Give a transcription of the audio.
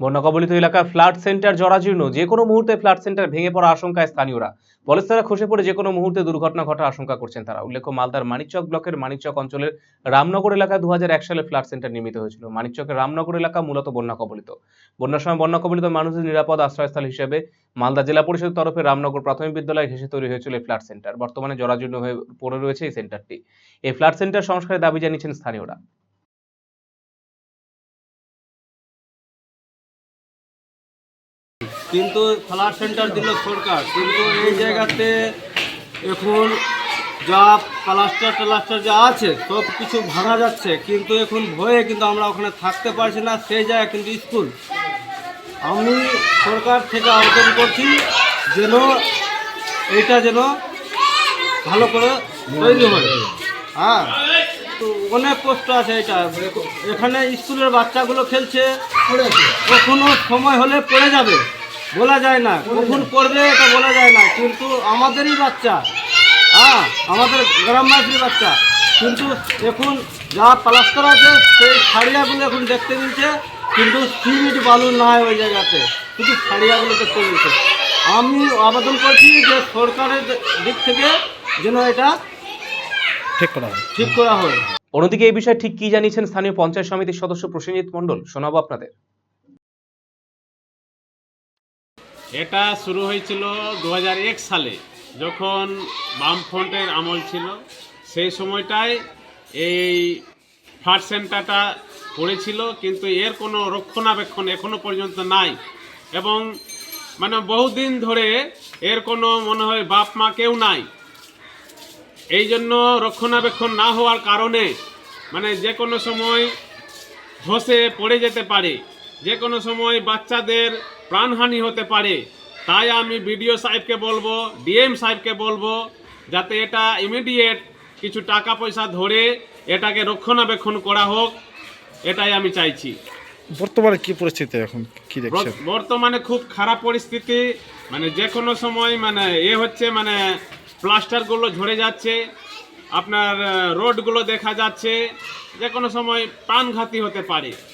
বন্যা কবলিত এলাকার ফ্ল্যাট সেন্টার জরাজীর্ণ, যে কোনো মুহূর্তে ফ্ল্যাট সেন্টার ভেঙে পড়া আশঙ্কায় স্থানীয়রা। পলেস্তারা খসে পড়ে যে কোনো মুহূর্তে দুর্ঘটনা ঘটার আশঙ্কা করছেন তারা। উল্লেখ্য, মালদার মানিকচক ব্লকের মানিকচক অঞ্চলের রামনগর এলাকায় দু হাজার এক সালে ফ্ল্যাট সেন্টার নির্মিত হয়েছিল। মানিকচকের রামনগর এলাকা মূলত বন্যা কবলিত বন্যার সময় বন্যা কবলিত মানুষের নিরাপদ আশ্রয়স্থল হিসেবে মালদা জেলা পরিষদের তরফে রামনগর প্রাথমিক বিদ্যালয় ঘেঁষে তৈরি হয়েছিল এই ফ্ল্যাট সেন্টার। বর্তমানে জরাজীর্ণ হয়ে পড়ে রয়েছে এই সেন্টারটি। এই ফ্ল্যাট সেন্টার সংস্কারের দাবি জানিয়েছেন স্থানীয়রা। কিন্তু ফ্লাড সেন্টার দিল সরকার, কিন্তু এই জায়গাতে এখন যা প্লাস্টার টালাস্টার যা আছে, সব কিছু ভাঙা যাচ্ছে। কিন্তু এখন ভয়ে কিন্তু আমরা ওখানে থাকতে পারছি না, সেই জায়গায় কিন্তু স্কুল। আমি সরকার থেকে আবেদন করছি যেন এইটা যেন ভালো করে তৈরি হয়। হ্যাঁ তো অনেক কষ্ট আছে এটা। এখানে স্কুলের বাচ্চাগুলো খেলছে কখনো সময় হলে পড়ে যাবে। বলা যায় না কখন পড়বে এটা বলা যায় না কিন্তু আমাদেরই বাচ্চা। হ্যাঁ আমাদের গ্রামবাসীর বাচ্চা। কিন্তু এখন যা প্লাস্টার আছে সেই ছাড়িয়াগুলো এখন দেখতে মিলছে কিন্তু সিমেন্ট বালু নাই ওই জায়গাতে। শুধু ছাড়িয়াগুলো দেখতে মিলছে। আমি আবেদন করছি যে সরকারের দিক থেকে যেন এটা ঠিক করা হয়। ঠিক করা হয়। অন্যদিকে এই বিষয়ে ঠিক কি জানিয়েছেন স্থানীয় পঞ্চায়েত সমিতির সদস্য প্রসেনজিৎ মণ্ডল শোনাবো আপনাদের। এটা শুরু হয়েছিল দু হাজার এক সালে, যখন বামফ্রন্টের আমল ছিল। সেই সময়টায় এই ফ্লাড সেন্টারটা পড়েছিল, কিন্তু এর কোনো রক্ষণাবেক্ষণ এখনও পর্যন্ত নাই। এবং মানে বহুদিন ধরে এর কোনো মনে হয় বাপ মা কেউ নাই। এই জন্য রক্ষণাবেক্ষণ না হওয়ার কারণে মানে যে কোনো সময় ধসে পড়ে যেতে পারে। যে কোনো সময় বাচ্চাদের প্রাণহানি হতে পারে তাই আমি বিডিও সাহেবকে বলব ডিএম সাহেবকে বলব যাতে এটা ইমিডিয়েট কিছু টাকা পয়সা ধরে এটাকে রক্ষণাবেক্ষণ করা হোক এটাই আমি চাইছি। বর্তমানে কি পরিস্থিতি এখন? কি দেখছেন? বর্তমানে খুব খারাপ পরিস্থিতি মানে যে কোনো সময় মানে এ হচ্ছে মানে প্লাস্টারগুলো ঝরে যাচ্ছে আপনার রোডগুলো দেখা যাচ্ছে যে কোনো সময় প্রাণঘাতী হতে পারে।